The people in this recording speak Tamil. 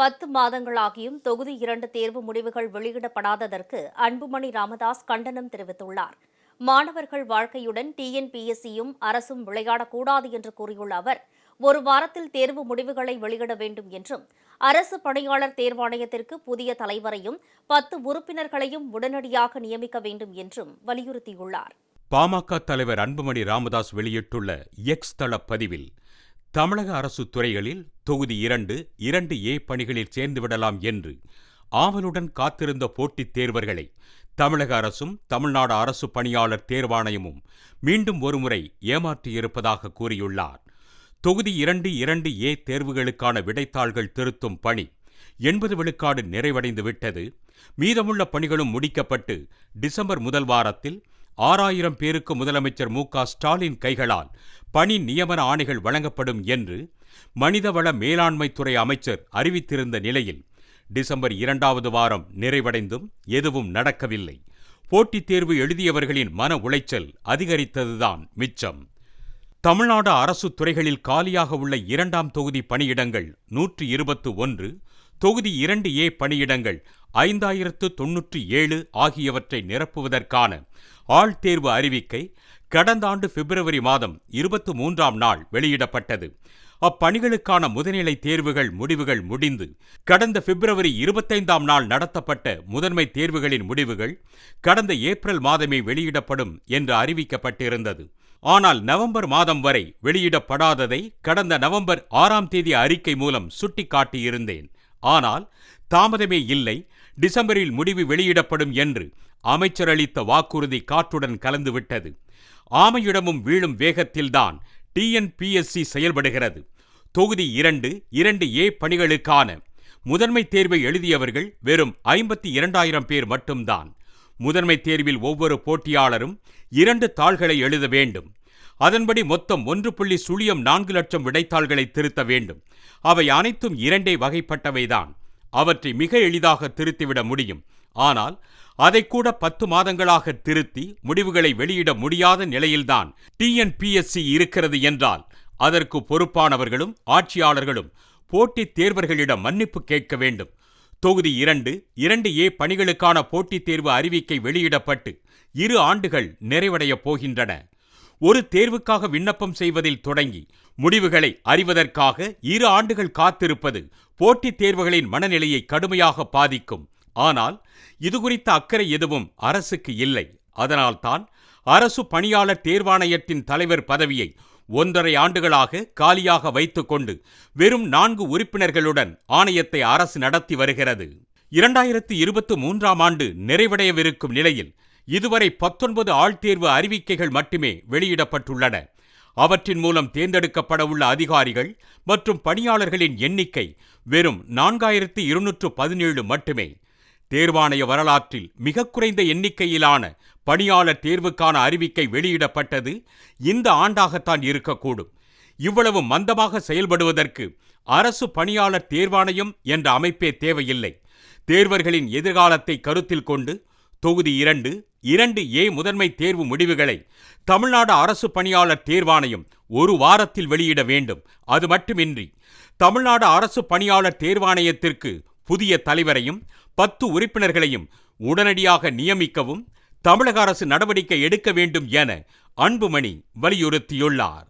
பத்து மாதங்களாகியும் தொகுதி இரண்டு தேர்வு முடிவுகள் வெளியிடப்படாததற்கு அன்புமணி ராமதாஸ் கண்டனம் தெரிவித்துள்ளார். மாணவர்கள் வாழ்க்கையுடன் டிஎன்பிஎஸ்சியும் அரசும் விளையாடக்கூடாது என்று கூறியுள்ள அவர் ஒரு வாரத்தில் தேர்வு முடிவுகளை வெளியிட வேண்டும் என்றும் அரசு பணியாளர் தேர்வாணையத்திற்கு புதிய தலைவரையும் பத்து உறுப்பினர்களையும் உடனடியாக நியமிக்க வேண்டும் என்றும் வலியுறுத்தியுள்ளார். பாமக தலைவர் அன்புமணி ராமதாஸ் வெளியிட்டுள்ள எக்ஸ் தள பதிவில் தமிழக அரசு துறைகளில் தொகுதி இரண்டு இரண்டு ஏ பணிகளில் சேர்ந்துவிடலாம் என்று ஆவலுடன் காத்திருந்த போட்டித் தேர்வர்களை தமிழக அரசும் தமிழ்நாடு அரசு பணியாளர் தேர்வாணையமும் மீண்டும் ஒருமுறை ஏமாற்றியிருப்பதாக கூறியுள்ளார். தொகுதி இரண்டு இரண்டு ஏ தேர்வுகளுக்கான விடைத்தாள்கள் திருத்தும் பணி எண்பது விழுக்காடு நிறைவடைந்து விட்டது மீதமுள்ள பணிகளும் முடிக்கப்பட்டு டிசம்பர் முதல் வாரத்தில் ஆறாயிரம் பேருக்கு முதலமைச்சர் மு க ஸ்டாலின் கைகளால் பணி நியமன ஆணைகள் வழங்கப்படும் என்று மனிதவள மேலாண்மைத்துறை அமைச்சர் அறிவித்திருந்த நிலையில் டிசம்பர் இரண்டாவது வாரம் நிறைவடைந்தும் எதுவும் நடக்கவில்லை. போட்டித் தேர்வு எழுதியவர்களின் மன உளைச்சல் அதிகரித்ததுதான் மிச்சம். தமிழ்நாடு அரசு துறைகளில் காலியாக உள்ள இரண்டாம் தொகுதி பணியிடங்கள் நூற்று இருபத்து ஒன்று தொகுதி இரண்டு ஏ பணியிடங்கள் ஐந்தாயிரத்து தொன்னூற்றி ஏழு ஆகியவற்றை நிரப்புவதற்கான ஆள் தேர்வு அறிவிக்கை கடந்த ஆண்டு பிப்ரவரி மாதம் இருபத்து மூன்றாம் நாள் வெளியிடப்பட்டது. அப்பணிகளுக்கான முதுநிலை தேர்வுகள் முடிவுகள் முடிந்து கடந்த பிப்ரவரி இருபத்தைந்தாம் நாள் நடத்தப்பட்ட முதன்மை தேர்வுகளின் முடிவுகள் கடந்த ஏப்ரல் மாதமே வெளியிடப்படும் என்று அறிவிக்கப்பட்டிருந்தது. ஆனால் நவம்பர் மாதம் வரை வெளியிடப்படாததை கடந்த நவம்பர் ஆறாம் தேதி அறிக்கை மூலம் சுட்டிக்காட்டியிருந்தேன். ஆனால் தாமதமே இல்லை டிசம்பரில் முடிவு வெளியிடப்படும் என்று அமைச்சர் அளித்த வாக்குறுதி காற்றுடன் கலந்துவிட்டது. ஆமையிடமும் வீழும் வேகத்தில்தான் டிஎன்பிஎஸ்சி செயல்படுகிறது. தொகுதி இரண்டு இரண்டு ஏ பணிகளுக்கான முதன்மை தேர்வை எழுதியவர்கள் வெறும் ஐம்பத்தி இரண்டாயிரம் பேர் மட்டும்தான். முதன்மை தேர்வில் ஒவ்வொரு போட்டியாளரும் இரண்டு தாள்களை எழுத வேண்டும். அதன்படி மொத்தம் ஒன்று புள்ளி சுழியம் நான்கு லட்சம் விடைத்தாள்களை திருத்த வேண்டும். அவை அனைத்தும் இரண்டே வகைப்பட்டவைதான். அவற்றை மிக எளிதாக திருத்திவிட முடியும். ஆனால் அதை கூட பத்து மாதங்களாக திருத்தி முடிவுகளை வெளியிட முடியாத நிலையில்தான் டிஎன்பிஎஸ்சி இருக்கிறது என்றால் அதற்கு பொறுப்பானவர்களும் ஆட்சியாளர்களும் போட்டித் தேர்வர்களிடம் மன்னிப்பு கேட்க வேண்டும். தொகுதி இரண்டு இரண்டு ஏ பணிகளுக்கான போட்டித் தேர்வு அறிவிக்கை வெளியிடப்பட்டு இரு ஆண்டுகள் நிறைவடையப் போகின்றன. ஒரு தேர்வுக்காக விண்ணப்பம் செய்வதில் தொடங்கி முடிவுகளை அறிவதற்காக இரு ஆண்டுகள் காத்திருப்பது போட்டித் தேர்வுகளின் மனநிலையை கடுமையாக பாதிக்கும். ஆனால் இது குறித்த அக்கறை எதுவும் அரசுக்கு இல்லை. அதனால்தான் அரசு பணியாளர் தேர்வாணையத்தின் தலைவர் பதவியை ஒன்றரை ஆண்டுகளாக காலியாக வைத்துக்கொண்டு வெறும் நான்கு உறுப்பினர்களுடன் ஆணையத்தை அரசு நடத்தி வருகிறது. இரண்டாயிரத்து இருபத்து மூன்றாம் ஆண்டு நிறைவடையவிருக்கும் நிலையில் இதுவரை பத்தொன்பது ஆழ்தேர்வு அறிவிக்கைகள் மட்டுமே வெளியிடப்பட்டுள்ளன. அவற்றின் மூலம் தேர்ந்தெடுக்கப்படவுள்ள அதிகாரிகள் மற்றும் பணியாளர்களின் எண்ணிக்கை வெறும் நான்காயிரத்து இருநூற்று பதினேழு மட்டுமே. தேர்வாணைய வரலாற்றில் மிக குறைந்த எண்ணிக்கையிலான பணியாளர் தேர்வுக்கான அறிவிக்கை வெளியிடப்பட்டது இந்த ஆண்டாகத்தான் இருக்கக்கூடும். இவ்வளவு மந்தமாக செயல்படுவதற்கு அரசு பணியாளர் தேர்வாணையம் என்ற அமைப்பே தேவையில்லை. தேர்வர்களின் எதிர்காலத்தை கருத்தில் கொண்டு தொகுதி இரண்டு இரண்டு ஏ முதன்மை தேர்வு முடிவுகளை தமிழ்நாடு அரசு பணியாளர் தேர்வாணையம் ஒரு வாரத்தில் வெளியிட வேண்டும். அது மட்டுமின்றி தமிழ்நாடு அரசு பணியாளர் தேர்வாணையத்திற்கு புதிய தலைவரையும் பத்து உறுப்பினர்களையும் உடனடியாக நியமிக்கவும் தமிழக அரசு நடவடிக்கை எடுக்க வேண்டும் என அன்புமணி வலியுறுத்தியுள்ளார்.